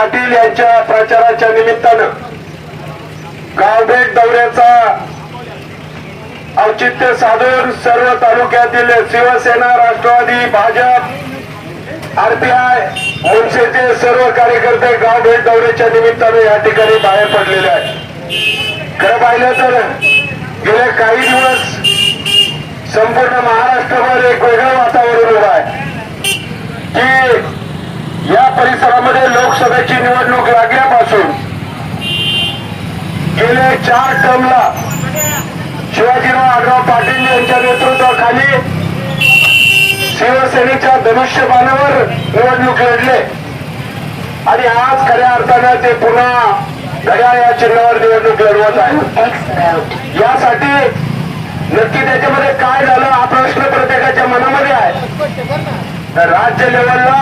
पाटील यांच्या प्रचाराच्या निमित्तानं गावभेट दौऱ्याचा औचित्य साधून सर्व तालुक्यातील शिवसेना राष्ट्रवादी भाजप आरपीआय मनसेचे सर्व कार्यकर्ते गाव भेट दौऱ्याच्या निमित्ताने या ठिकाणी बाहेर पडलेले आहेत. खरं पाहिलं तर गेल्या काही दिवस संपूर्ण महाराष्ट्रभर एक वेगळं वातावरण उभं आहे की या परिसरामध्ये लोकसभेची निवडणूक लागल्यापासून गेले चार टर्मला शिवाजीराव आढराव पाटील यांच्या नेतृत्वाखाली शिवसेनेच्या धनुष्यबाणावर निवडणूक लढले. आणि आज खऱ्या अर्थानं ते पुन्हा घड्याळ या चिन्हावर निवडणूक लढवत आहे यासाठी नक्की त्याच्यामध्ये काय झालं हा प्रश्न प्रत्येकाच्या मनामध्ये आहे. तर राज्य लेवलला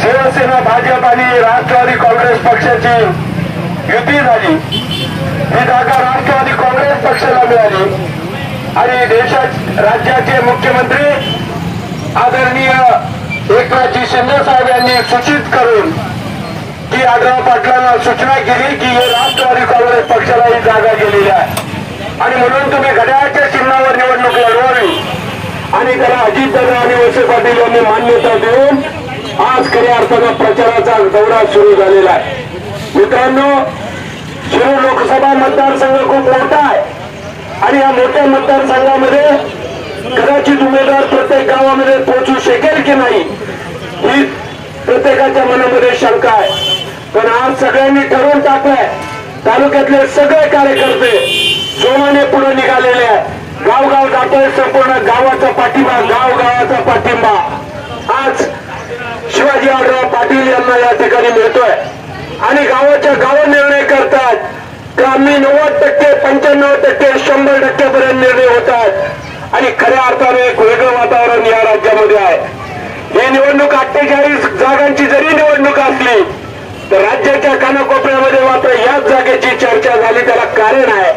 शिवसेना भाजप आणि राष्ट्रवादी काँग्रेस पक्षाची युती झाली. ही जागा राष्ट्रवादी काँग्रेस पक्षाला मिळाली. आणि देशात राज्याचे मुख्यमंत्री आदरणीय एकनाथजी शिंदे साहेब यांनी सूचित करून की आग्रह पाटलांना सूचना केली की हे राष्ट्रवादी काँग्रेस पक्षाला ही जागा गेलेली आहे. आणि म्हणून तुम्ही घड्याळाच्या चिन्हावर निवडणूक लढवावी. आणि त्याला अजितदादा आणि वसे पाटील यांनी मान्यता देऊन आज खऱ्या अर्थानं प्रचाराचा दौरा सुरू झालेला आहे. मित्रांनो शिरूर लोकसभा मतदारसंघ खूप मोठा आहे. आणि या मोठ्या मतदारसंघामध्ये कदाचित उमेदवार प्रत्येक गावामध्ये पोहोचू शकेल की नाही ही प्रत्येकाच्या मनामध्ये शंका आहे. पण आज सगळ्यांनी ठरवून टाकलंय तालुक्यातले सगळे कार्यकर्ते जोमाने पुढे निघालेले आहे गावगाव जातोय संपूर्ण गावाचा पाठिंबा गाव गावाचा पाठिंबा. आज शिवाजी आढराव पाटील यांना या ठिकाणी मिळतोय. आणि गावाच्या गाव निर्णय करतात. तर आम्ही नव्वद टक्के पंच्याण्णव टक्के शंभर टक्क्यापर्यंत निर्णय होतात. आणि खऱ्या अर्थाने एक वेगळं वातावरण या राज्यामध्ये आहे. ही निवडणूक अठ्ठेचाळीस जागांची जरी निवडणूक असली तर राज्याच्या कानाकोपऱ्यामध्ये मात्र याच जागेची चर्चा झाली त्याला कारण आहे.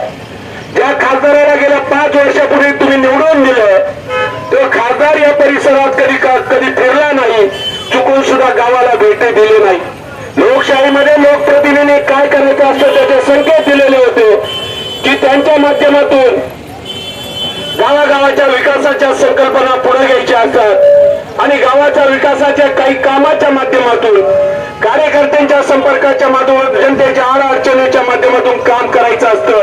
ज्या खासदाराला गेल्या पाच वर्षापूर्वी तुम्ही निवडून दिलं तो खासदार या परिसरात भेटी नाही. लोकशाहीमध्ये लोकप्रतिनिधी काय करायचं असतं त्याचे संकेत दिलेले होते की त्यांच्या माध्यमातून गावागावाच्या विकासाच्या संकल्पना पुढे घ्यायच्या असतात आणि गावाच्या विकासाच्या काही कामाच्या माध्यमातून कार्यकर्त्यांच्या संपर्काच्या माध्यमातून जनतेच्या आड अडचणीच्या माध्यमातून काम करायचं असतं.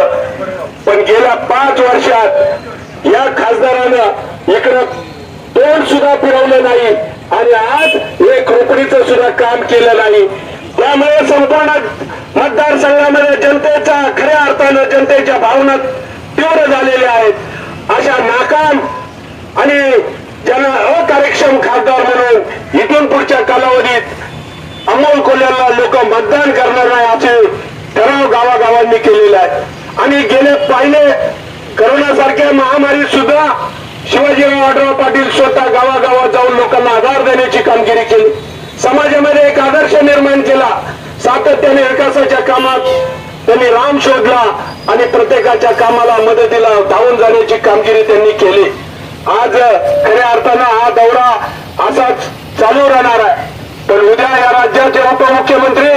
पण गेल्या पाच वर्षात या खासदारानं इकडं तोंड सुद्धा फिरवलं नाही. आणि आज एक रोकडीचं सुद्धा काम केलं नाही. त्यामुळे संपूर्ण मतदारसंघामध्ये जनतेचा खऱ्या अर्थानं जनतेच्या भावना तीव्र झालेल्या आहेत. अशा नाकाम आणि ज्यांना अकार्यक्षम खासदार म्हणून इथून पुढच्या कालावधीत अमोल कोल्ह्याला लोक मतदान करणार नाही असे ठराव गावागावांनी केलेला आहे आणि गेले पाहिले करोनासारख्या महामारी सुद्धा शिवाजीराव आढराव पाटील स्वतः गावागावात जाऊन लोकांना आधार देण्याची कामगिरी केली. समाजामध्ये एक आदर्श निर्माण केला. सातत्याने विकासाच्या कामात त्यांनी राम शोधला आणि प्रत्येकाच्या कामाला मदतीला धावून जाण्याची कामगिरी त्यांनी केली. आज खऱ्या अर्थानं हा दौरा असाच चालू राहणार आहे. पण उद्या या राज्याचे उपमुख्यमंत्री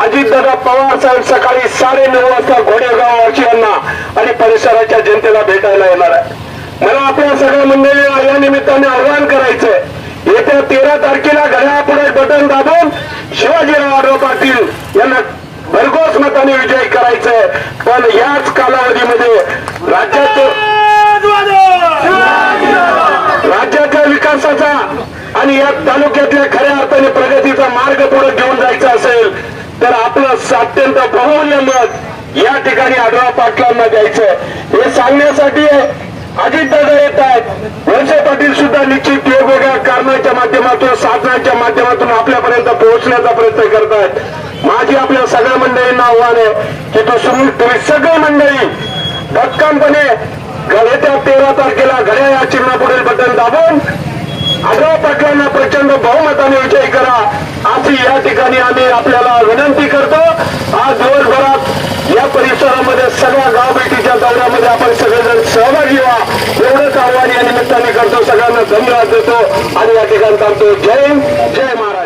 अजितदादा पवार साहेब सकाळी साडे नऊ वाजता घोडेगाव यांना आणि परिसराच्या जनतेला भेटायला येणार आहे मला आपल्या सगळ्या मंडळीला या निमित्ताने आवाहन करायचंय. येत्या तेरा तारखेला घड्यापुढे बटन दाबून शिवाजीराव आढराव पाटील यांना भरघोस मताने विजय करायचंय. पण याच कालावधीमध्ये राज्यात राज्याच्या विकासाचा आणि या तालुक्यातल्या खऱ्या अर्थाने प्रगतीचा मार्ग पुढे घेऊन जायचा असेल तर आपलं अत्यंत बहुमूल्य मत या ठिकाणी आढळराव पाटलांना द्यायचं हे सांगण्यासाठी अजितदादा येत आहेत. वळसे पाटील सुद्धा निश्चित वेगवेगळ्या कारणाच्या माध्यमातून साधनाच्या माध्यमातून आपल्यापर्यंत पोहोचण्याचा प्रयत्न करत आहेत. माझी आपल्या सगळ्या मंडळींना आव्हान आहे की तो सुरू तुम्ही सगळी मंडळी भक्कमपणे येत्या तेरा तारखेला घड्या या चिन्हापुढील बटन दाबून आढळराव पाटलांना प्रचंड बहुमताने विजय करा. अशी या ठिकाणी आम्ही आपल्याला विनंती करतो. आज दिवसभरात या परिसरामध्ये सगळ्या गाव सहभागी व्हा. एवढंच आव्हान या निमित्ताने करतो. सगळ्यांना धन्यवाद देतो. आणि या ठिकाणी थांबतो. जय हिंद. जय महाराज